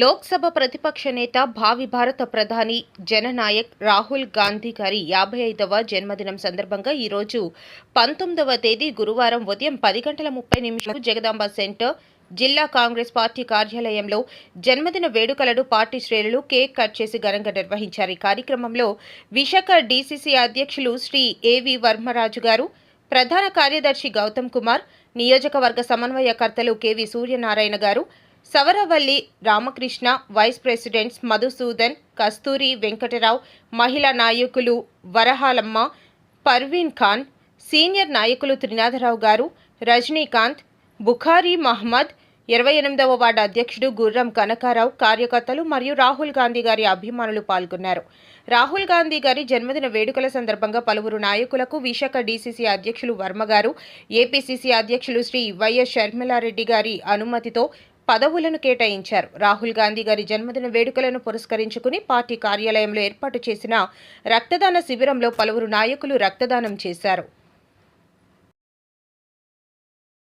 లోక్సభ ప్రతిపక్ష నేత భావి భారత ప్రధాని జననాయక్ రాహుల్ గాంధీ గారి యాభై ఐదవ జన్మదినం సందర్భంగా ఈరోజు పంతొమ్మిదవ తేదీ గురువారం ఉదయం పది గంటల ముప్పై నిమిషాలకు జగదాంబ సెంటర్ జిల్లా కాంగ్రెస్ పార్టీ కార్యాలయంలో జన్మదిన వేడుకలను పార్టీ శ్రేణులు కేక్ కట్ చేసి ఘనంగా నిర్వహించారు. ఈ కార్యక్రమంలో విశాఖ డీసీసీ అధ్యక్షులు శ్రీ ఏవి వర్మరాజు గారు ప్రధాన కార్యదర్శి గౌతమ్ కుమార్ నియోజకవర్గ సమన్వయకర్తలు K V Suryanarayana garu Savaravalli Ramakrishna vice presidents Madhusudan Kasturi Venkatarao మహిళా నాయకులు వరహాలమ్మ పర్వీన్ ఖాన్ సీనియర్ నాయకులు త్రినాథరావు గారు రజనీకాంత్ బుఖారీ మహ్మద్ ఇరవై ఎనిమిదవ వార్డు అధ్యక్షుడు గుర్రం కనకారావు కార్యకర్తలు మరియు రాహుల్ గాంధీ గారి అభిమానులు పాల్గొన్నారు. రాహుల్ గాంధీ గారి జన్మదిన వేడుకల సందర్భంగా పలువురు నాయకులకు విశాఖ డీసీసీ అధ్యక్షులు వర్మ గారు ఏపీసీసీ అధ్యక్షులు శ్రీ వైఎస్ షర్మిలారెడ్డి గారి అనుమతితో పదవులను కేటాయించారు. రాహుల్ గాంధీ గారి జన్మదిన వేడుకలను పురస్కరించుకుని పార్టీ కార్యాలయంలో ఏర్పాటు చేసిన రక్తదాన శిబిరంలో పలువురు నాయకులు రక్తదానం చేశారు.